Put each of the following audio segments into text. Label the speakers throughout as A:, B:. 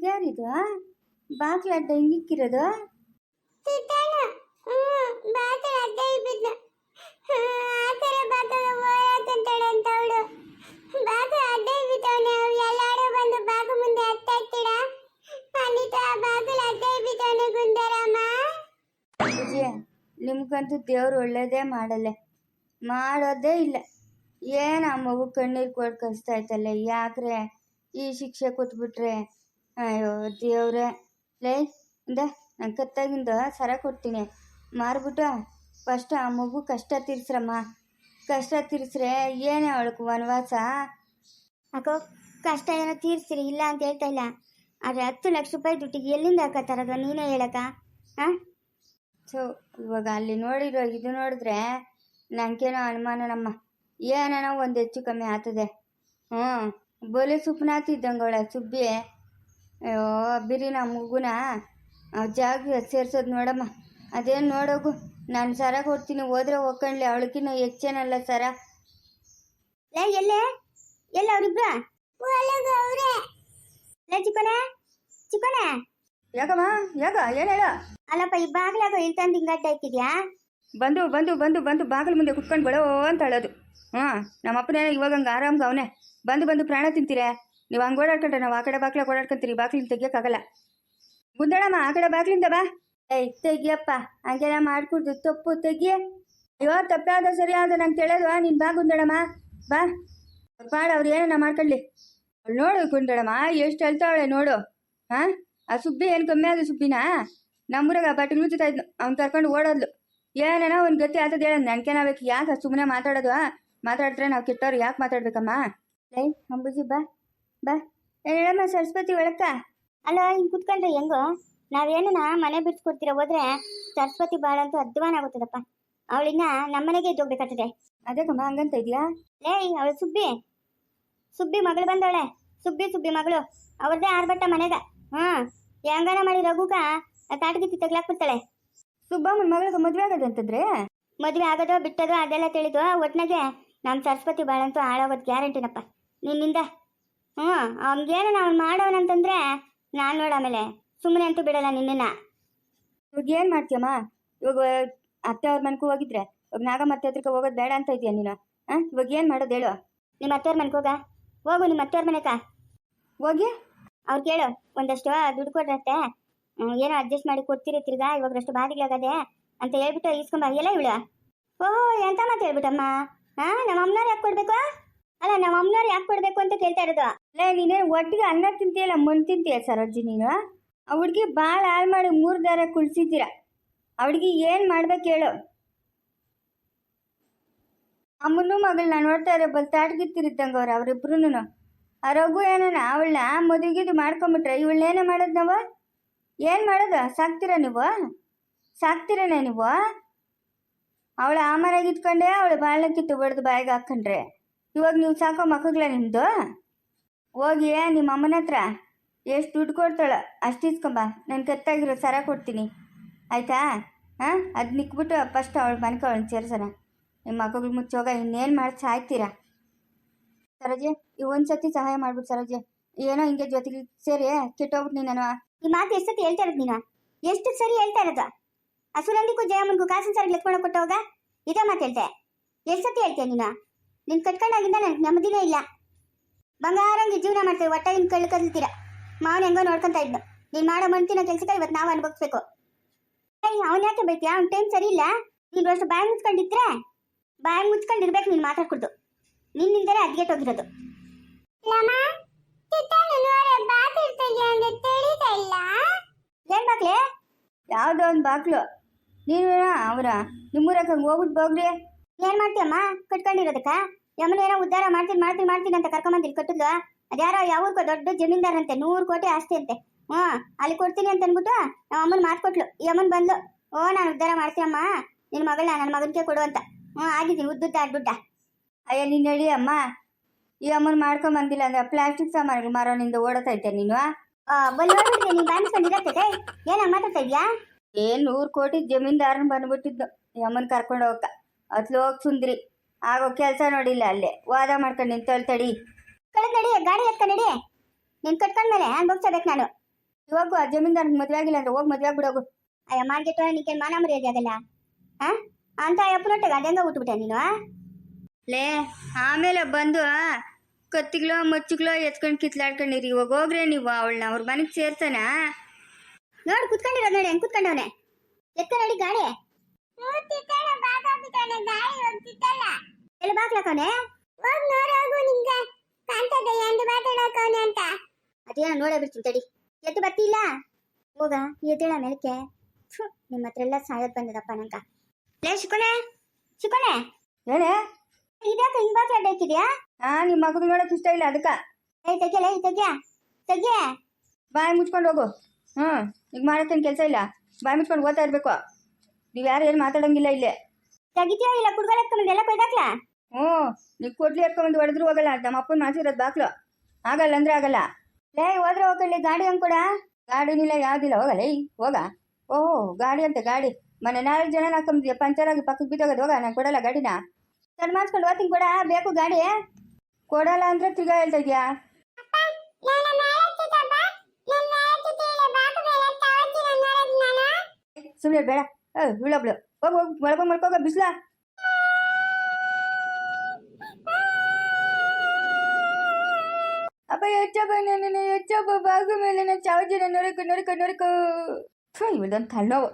A: ಇದ್ಯಾರಿದು ಬಾಗ್ಲ ಅಡ್ಡ ಹಿಂಗಿಕ್ಕಿರೋದು ನಿಮ್ಗಂತೂ ದೇವ್ರು ಒಳ್ಳೇದೇ ಮಾಡಲ್ಲ. ಮಾಡೋದೇ ಇಲ್ಲ. ಏನು ಆ ಮಗು ಕಣ್ಣೀರು ಕೊಟ್ಟು ಕಳಿಸ್ತಾ ಇತ್ತಲ್ಲ ಯಾಕ್ರೆ ಈ ಶಿಕ್ಷೆ ಕೊಟ್ಬಿಟ್ರೆ? ಅಯ್ಯೋ ದೇವ್ರೆ. ಲೇ ಇಂದ ನಾನು ಕತ್ತಾಗಿಂದ ಸರ ಕೊಡ್ತೀನಿ. ಮಾರ್ಬಿಟ್ಟು. ಫಸ್ಟ್ ಆ ಮಗು ಕಷ್ಟ ತೀರಿಸ್ರಮ್ಮ. ಕಷ್ಟ ತೀರಿಸ್ರೆ ಏನೇ ಅವಳಕ್ಕೆ ವನವಾಸ?
B: ಅಕ್ಕೋ ಕಷ್ಟ ಏನೋ ತೀರಿಸ್ರಿ ಇಲ್ಲ ಅಂತ ಹೇಳ್ತಾ ಇಲ್ಲ. ಆದರೆ ಹತ್ತು ಲಕ್ಷ ರೂಪಾಯಿ ದುಡ್ಡಿಗೆ ಎಲ್ಲಿಂದ ಹಾಕತ್ತಾರದ ನೀನೇ ಹೇಳಕ್ಕ? ಹಾಂ
A: ಸೊ ಇವಾಗ ಅಲ್ಲಿ ನೋಡಿರೋ ಇದು ನೋಡಿದ್ರೆ ನನಗೇನೋ ಅನುಮಾನನಮ್ಮ. ಏನೋ ಒಂದು ಹೆಚ್ಚು ಕಮ್ಮಿ ಆಗ್ತದೆ. ಹ್ಞೂ ಬೋಲೆ ಸುಪ್ನಾತಿದ್ದಂಗೆ ಅವಳ ಸುಬ್ಬಿ ಅಯ್ಯೋ ಬಿರಿ ನಮ್ಮ ಮಗುನ. ಜಾಗ ಸೇರ್ಸೋದು ನೋಡಮ್ಮ. ಅದೇನು ನೋಡೋಗು. ನಾನು ಸರ ಕೊಡ್ತೀನಿ ಹೋದ್ರೆ ಹೋಗ್ಕೊಂಡ್ಲಿ ಅವಳಕಿನ ಹೆಚ್ಚೇನಲ್ಲ ಸರ.
B: ಲೇ ಎಲ್ಲೇ? ಎಲ್ಲ ಅವ್ರಿಬ್ರ? ಲೇ ಚಿಕ್ಕನ ಚಿಕ್ಕನ
A: ಯಾಕಮ್ಮ? ಯಾಕ? ಏನು ಹೇಳ?
B: ಅಲ್ಲಪ್ಪ ಈ ಬಾಗ್ಲಾಗ ಇಳ್ತಂದು ತಂದು ಹಿಂಗಡ್ಡ ಇಕ್ಕಿದ್ಯಾ
A: ಬಂದು ಬಂದು ಬಂದು ಬಂದು ಬಾಗಿಲು ಮುಂದೆ ಕುತ್ಕೊಂಡು ಬಡೋ ಅಂತ ಹೇಳೋದು ಹಾಂ ನಮ್ಮಪ್ಪನೇ ಇವಾಗ ಹಂಗೆ ಆರಾಮ್ಗೆ ಅವನೇ. ಬಂದು ಬಂದು ಪ್ರಾಣ ತಿಂತೀರೆ? ನೀವು ಹಂಗೆ ಓಡಾಡ್ಕೊಂಡ್ರೆ ನಾವು ಆ ಕಡೆ ಬಾಗ್ಲಾಗ ಓಡಾಡ್ಕೊಂತೀರಿ ಬಾಗ್ಲಿನ ತೆಗಿಯೋಕ್ಕಾಗಲ್ಲ. ಗುಂದಳಮ್ಮ ಆ ಕಡೆ ಬಾಗಿಲಿಂದ ಬಾ. ಏಯ್, ತೆಗಿಯಪ್ಪ, ಹಂಗೆಲ್ಲ ಮಾಡ್ಕೊಡ್ದು, ತಪ್ಪು, ತೆಗಿಯ. ಅಯ್ಯೋ, ತಪ್ಪಾದ ಸರಿ ಆದ ನಂಗೆ ತಿಳಿಯೋದು ನೀನು ಬಾ ಗುಂದಳಮ್ಮ ಬಾ. ಪಾಡ, ಅವ್ರು ಏನನ್ನ ಮಾಡ್ಕೊಳ್ಳಿ. ಅವ್ಳು ನೋಡು ಗುಂದಳಮ್ಮ ಎಷ್ಟು ಹೇಳ್ತಾವಳೆ ನೋಡು. ಹಾಂ ಆ ಸುಬ್ಬಿ ಏನು ಕಮ್ಮಿ ಆದ ಸುಬ್ಬಿನಾ? ನಮ್ಮೂರಾಗ ಬಟ್ಟೆ ಲೂಚುತ್ತಾ ಇದ್ನು, ಅವ್ನು ಕರ್ಕೊಂಡು ಓಡೋದ್ಲು. ಏನೇನ ಒಂದು ಗತಿ ಆತದ ಹೇಳ ನನ್ಕೇನಾಗಬೇಕು ಯಾಕೆ ಸುಮ್ಮನೆ ಮಾತಾಡೋದು ಮಾತಾಡಿದ್ರೆ ನಾವು ಕೆಟ್ಟವ್ರು ಯಾಕೆ ಮಾತಾಡ್ಬೇಕಮ್ಮ? ಲೈ ಅಂಬುಜಿ, ಬಾ. ಬಾ. ಹೇಳಮ್ಮ ಸರಸ್ವತಿ ಒಳಕ್ಕ.
B: ಅಲ್ಲ ಹಿಂಗ್ ಕುತ್ಕೊಂಡ್ರೆ ಹೆಂಗೋ? ನಾವೇನ ಮನೆ ಬಿಡ್ಸ್ಕೊಡ್ತೀರ ಹೋದ್ರೆ ಸರಸ್ವತಿ ಬಾಳ ಅಂತೂ ಅಧ್ವಾನ ಆಗುತ್ತದಪ್ಪ. ಅವಳಿನ್ನ ನಮ್ಮನೆಗೆ ಇದ್ದೋಗ್ಬೇಕಾಗ್ತದೆ.
A: ಅದೇಕಮ್ಮ ಹಂಗಂತ ಇದೆಯಾ
B: ಲೇ ಅವಳು ಸುಬ್ಬಿ. ಸುಬ್ಬಿ ಮಗಳು ಬಂದವಳೆ. ಸುಬ್ಬಿ ಸುಬ್ಬಿ ಮಗಳು. ಅವ್ರದ್ದೇ ಆರ್ಭಟ ಮನೆಗ. ಹ್ಮ್ ಹೆಂಗನ ಮಾಡಿ ರಘುಗ ತಾಟಗಿತ್ತಿ ತಗ್ಲಾಕ್ಬಿಡ್ತಾಳೆ
A: ಸುಬ್ಬಮ್ಮನ ಮಗಳಿಗೆ ಮದುವೆ ಆಗೋದಂತಂದ್ರೆ
B: ಮದುವೆ ಆಗೋದೋ ಬಿಟ್ಟದೋ ಅದೆಲ್ಲ ತಿಳಿದು ಒಟ್ನಾಗೆ ನಮ್ಮ ಸರಸ್ವತಿ ಬಾಳಂತೂ ಹಾಳಾಗೋದು ಗ್ಯಾರಂಟಿನಪ್ಪ. ನಿನ್ನಿಂದ ಹ್ಞೂ ಅವ್ನಿಗೇನು ಮಾಡೋಣ ಅಂತಂದ್ರೆ ನಾನು ನೋಡ ಆಮೇಲೆ. ಸುಮ್ಮನೆ ಅಂತೂ ಬಿಡಲ್ಲ ನಿನ್ನನ್ನ.
A: ಇವಾಗ ಏನು ಮಾಡ್ತೀಯಮ್ಮ? ಇವಾಗ ಅತ್ತೆ ಅವ್ರ ಮನೆಗೂ ಹೋಗಿದ್ರೆ. ಇವಾಗ ನಾಗಮ್ಮ ಅತ್ತೆ ಹತ್ರಕ್ಕೆ ಹೋಗೋದು ಬೇಡ ಅಂತ ಇದೆಯಾ ನೀನು? ಹಾಂ? ಇವಾಗ ಏನು ಮಾಡೋದು ಹೇಳು.
B: ನಿಮ್ಮ ಅತ್ತೆಯವ್ರ ಮನೆಗೆ ಹೋಗ. ಹೋಗು ನಿಮ್ಮ ಅತ್ತೆಯವ್ರ ಮನೆಕ
A: ಹೋಗಿ?
B: ಅವ್ರು ಕೇಳು. ಒಂದಷ್ಟು ದುಡ್ಡು ಕೊಡ್ರತ್ತೆ. ಏನೋ ಅಡ್ಜಸ್ಟ್ ಮಾಡಿ ಕೊಡ್ತೀರಿ ತಿರ್ಗಾ ಇವಾಗಷ್ಟು ಬಾಡಿಗೆಲಾಗದೆ ಅಂತ ಹೇಳ್ಬಿಟ್ಟು ಇಸ್ಕೊಂಬ ಎಲ್ಲ ಇವಳು. ಓಹೋ ಎಂತ ಮಾತು ಹೇಳ್ಬಿಟ್ಟಮ್ಮ? ಹಾ ನಮ್ಮ ಅಮ್ಮನವ್ರು ಯಾಕೆ ಕೊಡ್ಬೇಕು? ಅಲ್ಲ, ನಮ್ಮ ಅಮ್ಮನವ್ರು ಯಾಕೆ ಕೊಡ್ಬೇಕು ಅಂತ ಕೇಳ್ತಾ ಇರೋದು?
A: ಅಲ್ಲ ನೀನೇನು ಒಟ್ಟಿಗೆ ಅನ್ನ ತಿಂತೀಯಲ್ಲ, ಮಣ್ಣು ತಿಂತೀಯ ಸರೋಜಿ ನೀನು? ಆ ಹುಡುಗಿ ಭಾಳ ಹಾಳು ಮಾಡಿ ಮೂರು ದಾರ ಕುಳ್ಸಿದ್ದೀರ. ಆ ಏನು ಮಾಡ್ಬೇಕು ಹೇಳು. ಅಮ್ಮನೂ ಮಗಳನ್ನ ನೋಡ್ತಾ ಇರೋ ಬಲ್ ತಾಟ್ಗಿತ್ತಿರಿದ್ದಂಗೆ ಅವ್ರು ಅವರಿಬ್ರು ಆ ರಘು ಏನನ ಅವಳನ್ನ ಮದುವೆಗಿದು ಮಾಡ್ಕೊಂಬಿಟ್ರೆ ಇವಳನ್ನೇನೇ ಮಾಡೋದು ನಾವು? ಏನು ಮಾಡೋದು? ಸಾಕ್ತೀರ ನೀವು? ಸಾಕ್ತೀರನೇ ನೀವು? ಅವಳ ಆಮರಾಗಿ ಇಟ್ಕೊಂಡೆ, ಅವಳು ಬಾಳಕ್ಕಿತ್ತು ಬಡ್ದು ಬಾಯಿಗೆ ಹಾಕೊಂಡ್ರೆ. ಇವಾಗ ನೀವು ಸಾಕೋ ಮಕ್ಕಳ ನಿಮ್ಮದು ಹೋಗಿ ನಿಮ್ಮ ಅಮ್ಮನ ಹತ್ರ ಎಷ್ಟು ದುಡ್ಡು ಕೊಡ್ತಾಳೆ ಅಷ್ಟು ಇಸ್ಕೊಂಬ ನಾನು ಕತ್ತಾಗಿರೋ ಸರ ಕೊಡ್ತೀನಿ. ಆಯಿತಾ? ಹಾಂ ಅದು ನಿಕ್ಬಿಟ್ಟು ಫಸ್ಟ್ ಅವಳು ಮನೆಗೆ ಅವಳನ್ನ ಸೇರ್ಸೋಣ. ನಿಮ್ಮ ಮಕ್ಕಳು ಮುಚ್ಚೋಗ ಇನ್ನೇನು ಮಾಡಿ ಸಾಯ್ತೀರಾ? ಸರೋಜೆ, ಈ ಒಂದು ಸತಿ ಸಹಾಯ ಮಾಡ್ಬಿಟ್ಟು ಸರೋಜೆ. ಏನೋ ಹಿಂಗೆ ಜೊತೆಗೆ ಸೇರಿ ಕೆಟ್ಟೋಗ್ಬಿಟ್ಟು ನಾನು
B: ಈ ಮಾತು ಎಷ್ಟು ಸತಿ ಹೇಳ್ತಾ ಇರೋದು ನೀನು? ಎಷ್ಟು ಸರಿ ಹೇಳ್ತಾ ಇರೋದು? ಆ ಜಯಮ್ಮನಿಗೂ ಕಾಸಿನ ಲೆಕ್ಕ ಎತ್ಕೊಂಡು ಕೊಟ್ಟವಾಗ ಇದೇ ಮಾತು ಹೇಳ್ತೆ ಎಷ್ಟು ಸತಿ ಹೇಳ್ತೀಯ ನೀನು? ನಿನ್ ಕಟ್ಕೊಂಡಾಗಿಂದ ನನಗೆ ನೆಮ್ಮದಿನೇ ಇಲ್ಲ. ಬಂಗಾರಂಗೆ ಜೀವನ ಮಾಡ್ತೀವಿ ಒಟ್ಟ ಇನ್ ಕಳ್ಳು ಕಲ್ತೀರ ಮಾವನ ಹೆಂಗೋ ನೋಡ್ಕೊಂತ ಇದ್ನು. ನೀನ್ ಮಾಡೋ ಮಂತಿನ ಕೆಲ್ಸಕ್ಕೆ ಇವತ್ತು ನಾವು ಅನ್ಭವಿಸ್ಬೇಕು. ಏಯ್ ಅವನ್ ಯಾಕೆ ಬೇಕು ಅವ್ನ ಟೈಮ್ ಸರಿ ಇಲ್ಲ. ನೀನ್ ಅಷ್ಟು ಬಾಯಿ ಮುಚ್ಕೊಂಡಿದ್ರೆ ಬಾಯಿ ಮುಚ್ಕೊಂಡಿರ್ಬೇಕು ನೀನ್ ಮಾತಾಡ್ಕೊಡ್ದು ನಿನ್ನಿಂದಲೇ ಅದ್ಗೆಟ್ಟೋಗಿರೋದು ಏನ್ ಬಾಕ್ಲೆ?
A: ಯಾವುದೋ ಒಂದು ಬಾಕ್ಲು. ನೀನು ಅವರ. ನಿಮ್ಮೂರಕ್ಕ ಹಂಗೆ ಹೋಗ್ಬಿಟ್ಟು ಹೋಗ್ರಿ
B: ಏನ್ ಮಾಡ್ತೀಯಮ್ಮ? ಕಟ್ಕೊಂಡಿರೋದಕ್ಕ? ಯಮನ ಏನೋ ಉದ್ಧಾರ ಮಾಡ್ತೀನಿ ಮಾಡ್ತೀನಿ ಮಾಡ್ತೀನಿ ಅಂತ ಕರ್ಕೊಂಬಂದಿರಿ ಕಟ್ಟಿದ್ಲು. ಅದ್ಯಾರೋ ಯಾವೂರ್ಕೋ ದೊಡ್ಡ ಜಮೀನ್ದಾರಂತೆ, ನೂರು ಕೋಟಿ ಆಸ್ತಿ ಅಂತೆ. ಹ್ಞೂ, ಅಲ್ಲಿ ಕೊಡ್ತೀನಿ ಅಂತ ಅಂದ್ಬಿಟ್ಟು ನಮ್ಮ ಅಮ್ಮನ ಮಾತು ಕೊಟ್ಲು. ಅಮ್ಮನ್ ಬಂದ್ಲು. ಓ, ನಾನು ಉದ್ಧಾರ ಮಾಡ್ತೀನಮ್ಮ. ನಿನ್ನ ಮಗಳನ್ನ ನನ್ನ ಮಗನಿಗೆ ಕೊಡು ಅಂತ. ಹ್ಞೂ, ಆಗಿದ್ದೀನಿ, ಉದ್ದುದ್ದ ಆಡ್ಬಿಟ್ಟ
A: ಅಯ್ಯ, ನೀನು ಹೇಳಿ ಅಮ್ಮ. ಈ ಅಮ್ಮನ ಮಾಡ್ಕೊಂಬಂದಿಲ್ಲ ಅಂದ್ರೆ ಪ್ಲಾಸ್ಟಿಕ್ ಸಾಮಾನುಗಳು ಮಾರೋನಿಂದ ಓಡತೈತೆ ನೀನು
B: ನೋಡ್ಬಿಟ್ಟಿದೆ ನೀನು ಬಾಯಿಸ್ಕೊಂಡಿರತ್ತೆ ಏನ ಮಾತಾಡ್ತಾ
A: ಏನ್ ನೂರು ಕೋಟಿ ಜಮೀನ್ದಾರನ್ ಬಂದ್ಬಿಟ್ಟಿದ್ದು ಈ ಅಮ್ಮನ ಕರ್ಕೊಂಡು ಹೋಗಕ್ಕ ಅತ್ಲು ಹೋಗಿ ಸುಂದ್ರಿ. ಆಗೋ ಕೆಲಸ ನೋಡಿಲ್ಲ ಅಲ್ಲೇ. ವಾದ ಮಾಡ್ಕೊಂಡು ನಿಂತಲ್ ತಡಿ.
B: ಕಳೆದ ನಡಿ, ಗಾಡಿ ಎತ್ಕ ನಡಿ. ನೀನ್ ಕಟ್ಕೊಂಡ್ಮೇಲೆ ಅನ್ಭವಿಸ್ಬೇಕು ನಾನು.
A: ಇವಾಗೂ ಆ ಜಮೀನ್ದಾರ್ಗೆ ಮದುವೆ ಆಗಿಲ್ಲ ಅಂದ್ರೆ ಹೋಗಿ ಮದುವೆ ಆಗ್ಬಿಡೋಗು
B: ಅಯ್ಯ, ಮಾರ್ಕೆಟ್ ನಿಕ್ಕೆ ಮಾನ ಮರ್ಯಾದೆ ಆಗಲ್ಲ. ಹಾ ಅಂತ ಅಪ್ಪನೊಟ್ಟಿಗೆ ಅದೆಂಗ ಉಟ್ಬಿಟ್ಟೆ ನೀನು
A: ಲೇ, ಆಮೇಲೆ ಬಂದು ಕತ್ತಿಗ್ಲೋ ಮಚ್ಚಿಗ್ಲೋ ಎತ್ಕೊಂಡು ಕಿತ್ಲಾಡ್ಕೊಂಡಿರಿ. ಇವಾಗ ಹೋಗ್ರೆ ನೀವು, ಅವಳನ್ನ ಅವ್ರ ಮನೆಗೆ ಸೇರ್ತಾನ
B: ನೋಡ್ ಕುತ್ಕೊಂಡಿರೋ ನೋಡಿ, ಹೆಂಗ್ ಕುತ್ಕೊಂಡವನೆ. ಎತ್ತ ನಡಿ, ಗಾಡಿ. ಎಲ್ಲಿ ಬಾಕ್ಲಕ್ಕವನೆ ಅದೇನೋ ನೋಡೇ ಬಿಡ್ತೀನಿ ತಡಿ. ಎದ್ದು ಬರ್ತಿಲ್ಲ ಹೋಗ ಎದ್ದೇಳ ಮೇಲಕ್ಕೆ. ನಿಮ್ಮ ಹತ್ರ ಎಲ್ಲ ಸಾಯೋದ್ ಬಂದದಪ್ಪ ನಂಗ. ಲೇ ಶಿಕೋಣೆ ಶಿಕೋಣೆ
A: ಏನೇ?
B: ಇದ್ಯಾಕ ಹಿಂಗ್ ಬಾಕ್ಲ ಇಕ್ಕಿದ್ಯಾ
A: ಹಾ ನಿಮ್ಮ ಮಗನ ನೋಡಕ್ ಇಷ್ಟ ಇಲ್ಲ ಅದಕ್ಕ.
B: ಏ ತೆಗ್ಯ ಲೇ ತೆಗ್ಯ. ತೆಗ್ಯ.
A: ಬಾಯಿ ಮುಚ್ಕೊಂಡು ಹೋಗು. ಹ್ಞೂ ಈಗ ಮಾರತನ್ ಕೆಲಸ ಇಲ್ಲ. ಬಾಯಿ ಮುಚ್ಕೊಂಡು ಓದ್ತಾ ಇರಬೇಕು. ನೀವು ಯಾರು ಏನು ಮಾತಾಡಂಗಿಲ್ಲ ಇಲ್ಲೇ.
B: ತೆಗಿತೀಯೋ ಇಲ್ಲ ಕುಡ್ಗೊಳಕ್ ಎಲ್ಲ ಕೊಯ್ದಾಕ್ಲಾ?
A: ಹ್ಞೂ ನೀವು ಕೊಡ್ಲಿ ಎತ್ಕೊಂಬಂದು ಹೊಡೆದ್ರು ಹೋಗಲ್ಲ ನಮ್ಮ ಅಪ್ಪನ ಮಾಡ್ಸಿರೋದು ಬಾಕ್ಲು. ಆಗಲ್ಲ ಅಂದ್ರೆ ಆಗಲ್ಲ. ಲೇ, ಹೋದ್ರೆ ಹೋಗಲಿ, ಗಾಡಿ ಹಂಗೆ ಕೊಡ. ಗಾಡಿನಿಲ್ಲ ಯಾವುದಿಲ್ಲ ಹೋಗಲ್ಲ, ಏಯ್, ಹೋಗ. ಓಹೋ, ಗಾಡಿ ಅಂತ ಗಾಡಿ. ಮನೆ ನಾಲ್ಕು ಜನ ಹಾಕೊಂಬಿದ್ಯ ಪಂಚರ್ ಆಗಿ ಪಕ್ಕಕ್ಕೆ ಬಿದ್ದೋಗೋದು, ಹೋಗ ನಾನು ಕೊಡಲ್ಲ ಗಾಡಿನ. ಸರ್, ಮಾಡಿಸ್ಕೊಂಡು ಹೋಗ್ತೀನಿ ಕೊಡ, ಬೇಕು ಗಾಡಿ. ಕೊಡಲ್ಲ ಅಂದ್ರೆ ತಿರ್ಗಾ ಹೇಳ್ತಾ ಇದೆಯಾ? ಸುಮ್ಮನೆ ಬೇಡ. ಏ ಹೋಗ್, ಹೋಗಿ ಹೋಗಿ ಮಳ್ಕೋಗ ಬಿಸ್ಲ. ಅಪ್ಪ ಬಾಗು ಮೇಲೆ ನನ್ನ ಚಾವಜಿನ ನೋಡಕ ನೋಡಕ ನೋಡಕ ಇವಳದೊಂದು ತಲೆನೋವು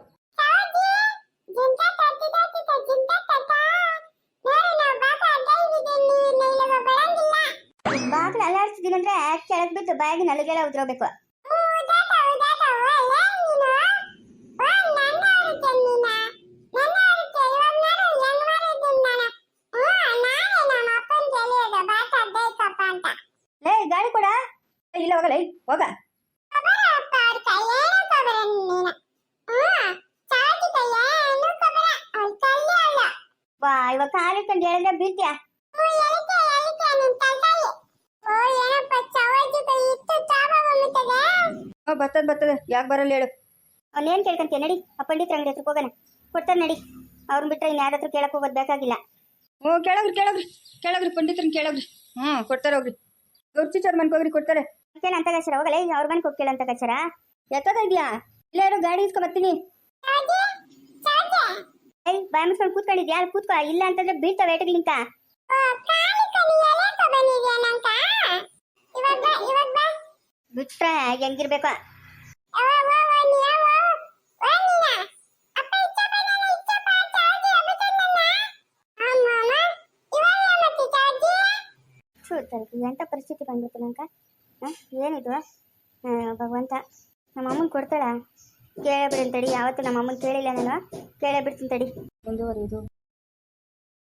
B: ಬಾಕ್ಲ ಅಲ್ಲಾಡ್ಸಿದೀನಿ ಅಂದ್ರೆ ಕೆಳಗ್ ಬಿದ್ದು ಬಾಯಿಗೆ ನಲಗೆಲ್ಲ ಉದ್ರೋಬೇಕು
A: ಲೇ ಗಾಡಿ ಕೊಡ ಏ, ಇಲ್ಲ ಹೋಗಲ್ಲ ಏಯ್, ಹೋಗ.
B: ಬಾ ಇವಾಗ ಕಾಲಿಟ್ಕೊಂಡು ಹೇಳಿದ್ರೆ ಬೀಳ್ತೀಯ?
A: ಹ್ಞೂ ಬರ್ತದ ಬರ್ತದ. ಯಾಕೆ ಬರಲ್ಲ ಹೇಳು.
B: ಅವ್ನೇನ್ ಕೇಳ್ಕಂತೀಯ? ನಡಿ ಆ ಪಂಡಿತ್ರ ಅಂಗಡಿ ಹತ್ರ ಹೋಗೋಣ. ಕೊಡ್ತಾರೆ ನಡಿ. ಅವ್ರನ್ನ ಬಿಟ್ರೆ ಇನ್ಯಾರ ಹತ್ರ ಕೇಳಕ್ ಹೋಗೋದ್ ಬೇಕಾಗಿಲ್ಲ.
A: ಹ್ಞೂ ಕೇಳಗ್ರಿ ಕೇಳಗ್ರಿ. ಕೇಳಗ್ರಿ ಪಂಡಿತರನ್ನ ಕೇಳಗ್ರಿ. ಹ್ಞೂ ಕೊಡ್ತಾರೆ ಹೋಗ್ರಿ. ಗೌರ್ ಟೀಚರ್ ಮನ್ಕ್ ಹೋಗ್ರಿ ಕೊಡ್ತಾರೆ.
B: ಕೇಳ ಅಂತ ಕಚ್ಚಾರ? ಹೋಗಲ್ಲ ಈಗ ಅವ್ರ ಮನೆಗೆ ಹೋಗಿ ಕೇಳಂತ ಕಚ್ಚಾರ?
A: ಎತ್ತದ ಇದೆಯಾ? ಇಲ್ಲ ಏನೋ ಗಾಡಿ ಇಸ್ಕೊಂಡ್ ಬರ್ತೀನಿ.
B: ಏಯ್, ಬಾಯ್ ಮುಚ್ಕೊಂಡು ಕೂತ್ಕೊಂಡಿದ್ಯಾ? ಅಲ್ಲಿ ಕೂತ್ಕೊ, ಇಲ್ಲ ಅಂತಂದ್ರೆ ಬೀಳ್ತಾವ ಏಟಗ್ಲಿಂತ ಬಿಟ್ರೆ ಹೆಂಗಿರ್ಬೇಕು? ಎಂತ ಪರಿಸ್ಥಿತಿ ಬಂದ್ಬಿಟ್ಟು? ಏನಿದು ಭಗವಂತ, ನಮ್ಮ ಅಮ್ಮನ್ ಕೊಡ್ತಾಳ. ಕೇಳೇ ಬಿಡಿ ತಡಿ ಯಾವತ್ತು ನಮ್ಮ ಅಮ್ಮನ್ ಕೇಳಿಲ್ಲ ನಾನು. ಕೇಳೇ ಬಿಡ್ತೀನಿ ತಡಿ
A: ಮುಂದುವರಿಯುದು